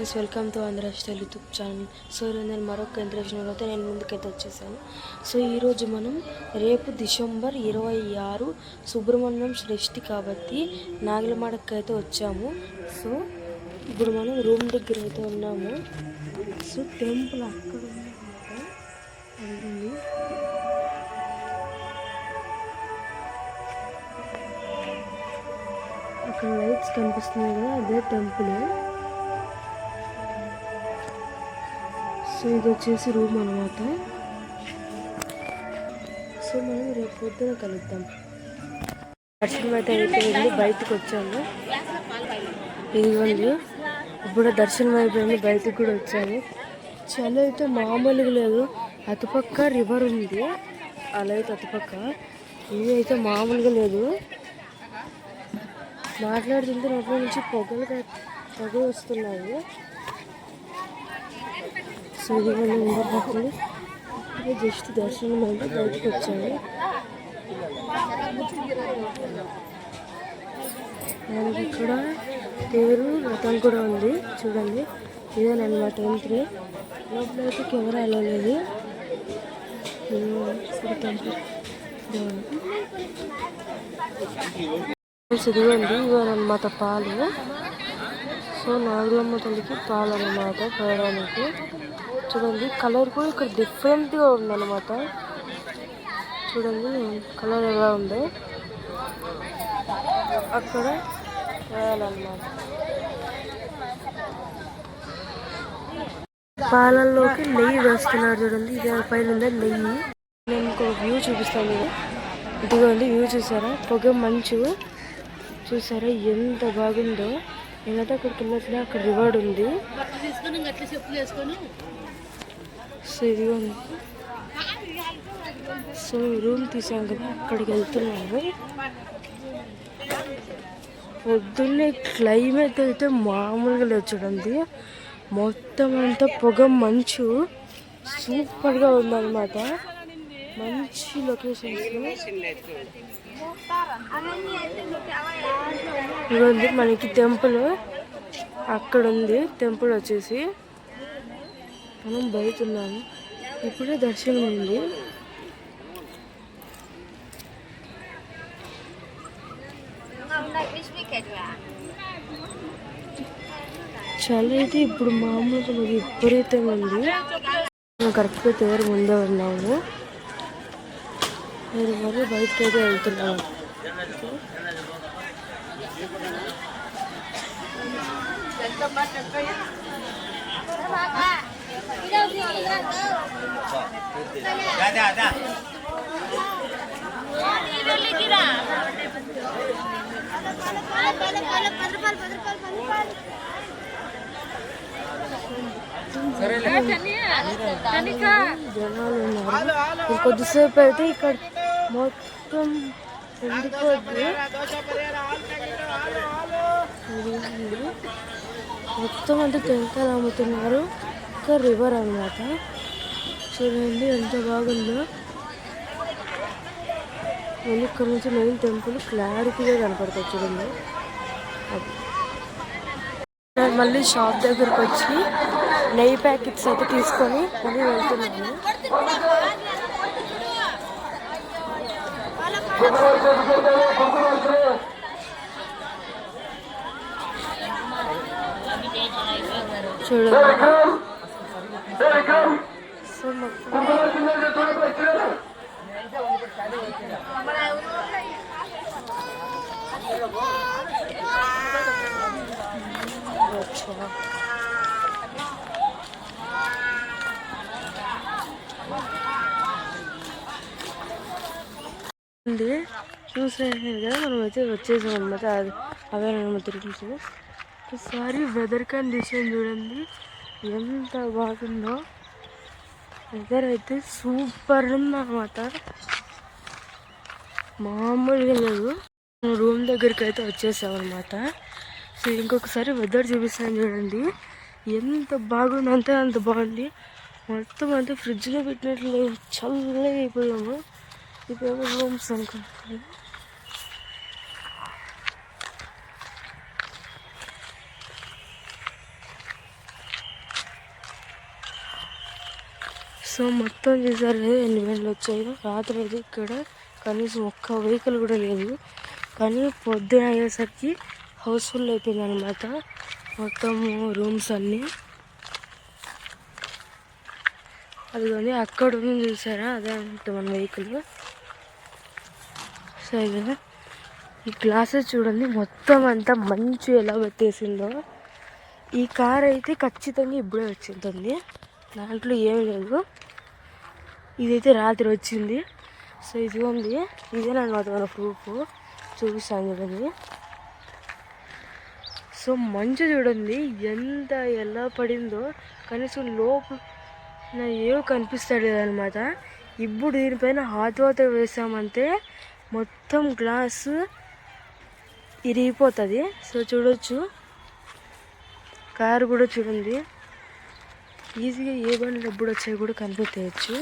Friends welcome to Andhra style YouTube channel so నేను మరొక interesting అయితే నేను ముందుకైతే వచ్చేసాను. సో ఈరోజు మనం రేపు డిసెంబర్ ఇరవై ఆరు సుబ్రహ్మణ్యం శ్రేష్ఠి కాబట్టి నాగలమాడకి అయితే వచ్చాము. సో ఇప్పుడు మనం రూమ్ దగ్గర అయితే ఉన్నాము. సో టెంపుల్ అక్కడ ఉంది. అక్కడ లైట్స్ కనిపిస్తున్నాయి కదా అదే టెంపుల్ సో ఇది వచ్చేసి రూమ్ అనమాట సో మనం రేపు పొద్దున కలుద్దాం. దర్శనం అయితే అయిపోయింది బయటకు వచ్చాము. ఇదిగోండి ఇప్పుడు దర్శనం అయిపోయింది బయటకు కూడా వచ్చాము. చలి అయితే మామూలుగా లేదు. అటుపక్క రివర్ ఉంది. అలా అయితే అటుపక్క. ఇది అయితే మామూలుగా లేదు. మాట్లాడుతుంటే నోట్ల నుంచి పొగలు కా- పొగలు వస్తున్నాయి. సో ఇది మనం ఉండబోతుంది ఇప్పుడే జస్ట్ దర్శనం అయితే బయటకు వచ్చాము. మనకి ఇక్కడ పేరు రథం కూడా ఉంది. చూడండి. ఇదేనమాట ఎంట్రీ. లోపల అయితే కెమెరా. వెళ్ళలేదు ఇదిగోండి ఇవన్నమాట పాలు. సో నాగులమ్మ తల్లికి పాలన్నమాట పోయడానికి చూడండి కలర్ కూడా ఇక్కడ డిఫరెంట్గా ఉందన్నమాట. చూడండి కలర్ ఎలా ఉందో. అక్కడ వేయాలన్నమాట. పాలల్లోకి నెయ్యి వేస్తున్నారు చూడండి ఇది పైన ఉందా నెయ్యి. నేను ఇంకొక వ్యూ చూపిస్తాను మీరు ఇదిగోండి వ్యూ చూసారా? పొగ మంచు చూసారా? ఎంత బాగుందో. నేనైతే అక్కడికి వెళ్ళట్లే అక్కడ రివార్డ్ ఉంది. సో సో రూమ్ తీసాం కదా అక్కడికి వెళ్తున్నాము. పొద్దున్నే క్లైమేట్ అయితే మామూలుగా లేదు చూడండి. మొత్తం అంతా పొగ మంచు. సూపర్గా ఉందన్నమాట. మంచి లొకేషన్స్ ఇదిగోండి మనకి టెంపుల్. అక్కడ ఉంది టెంపుల్ వచ్చేసి మనం బయట ఉన్నాము ఇప్పుడే దర్శనం ఉంది. చలి అయితే ఇప్పుడు మామూలుగా మరి విపరీతంగా ఉంది. మనం కరెక్ట్గా తేరు ముందే ఉన్నాము. మీరు మరి బయటకు అయితే వెళ్తున్నాము జనాలు ఉన్నారు ఇంకొద్దిసేపు అయితే ఇక్కడ మొత్తం ఎండిపోద్ది. మొత్తం అంతా టెంకాయలు అమ్ముతున్నారు ఒక రివర్ అన్నమాట. చూడండి ఎంత బాగుందో. మళ్ళీ ఇక్కడ నుంచి మెయిన్ టెంపుల్ క్లారిటీగా కనపడుతుంది చూడండి. మళ్ళీ షాప్ దగ్గరకు వచ్చి నెయ్యి ప్యాకెట్స్ అయితే తీసుకొని మళ్ళీ వెళ్తున్నాను చూడండి సో మొత్తం వచ్చా ఉంది చూసాను కదా మనం అయితే వచ్చేసాం అనమాట అది అవేనమాట తిరుగుతూ ఒకసారి వెదర్ కండిషన్ చూడండి. ఎంత బాగుందో. వెదర్ అయితే సూపర్ ఉందన్నమాట మామూలుగా లేదు. రూమ్ దగ్గరికి అయితే వచ్చేసామన్నమాట సో ఇంకొకసారి వెదర్ చూపిస్తాను చూడండి. ఎంత బాగుంది అంతే అంత బాగుంది. మొత్తం అంతా ఫ్రిడ్జ్లో పెట్టినట్లు చల్లగా అయిపోయాము ఇప్పుడు రూమ్స్ అనుకుంటున్నాను. సో మొత్తం చేశారు కదా ఎన్ని బండ్లు వచ్చాయో? రాత్రి అయితే ఇక్కడ కనీసం ఒక్క వెహికల్ కూడా లేదు. కానీ పొద్దున అయ్యేసరికి హౌస్ఫుల్ అయిపోయింది అనమాట మొత్తం రూమ్స్ అన్నీ. అదిగోండి అక్కడ ఉంది చూసారా? అదే అంటే మన వెహికల్ సో కదా ఈ గ్లాసెస్ చూడండి మొత్తం అంతా మంచు ఎలా పెట్టేసిందో. ఈ కార్ అయితే ఖచ్చితంగా ఇప్పుడే వచ్చింటుంది. దాంట్లో ఏం లేదు. ఇదైతే రాత్రి వచ్చింది. సో ఇది ఉంది ఇదేనమాట మన ప్రూఫ్ చూపిస్తాను చూడండి. సో మంచు చూడండి ఎంత ఎలా పడిందో. కనీసం లోపల ఏవో కనిపిస్తలేదు అనమాట ఇప్పుడు దీనిపైన హాట్ వాటర్ వేసామంటే మొత్తం గ్లాస్ ఇరిగిపోతుంది. సో చూడొచ్చు. కారు కూడా చూడండి. ఈజీగా ఏ బండ్లు ఎప్పుడు వచ్చాయి కూడా కనిపెట్టేయచ్చు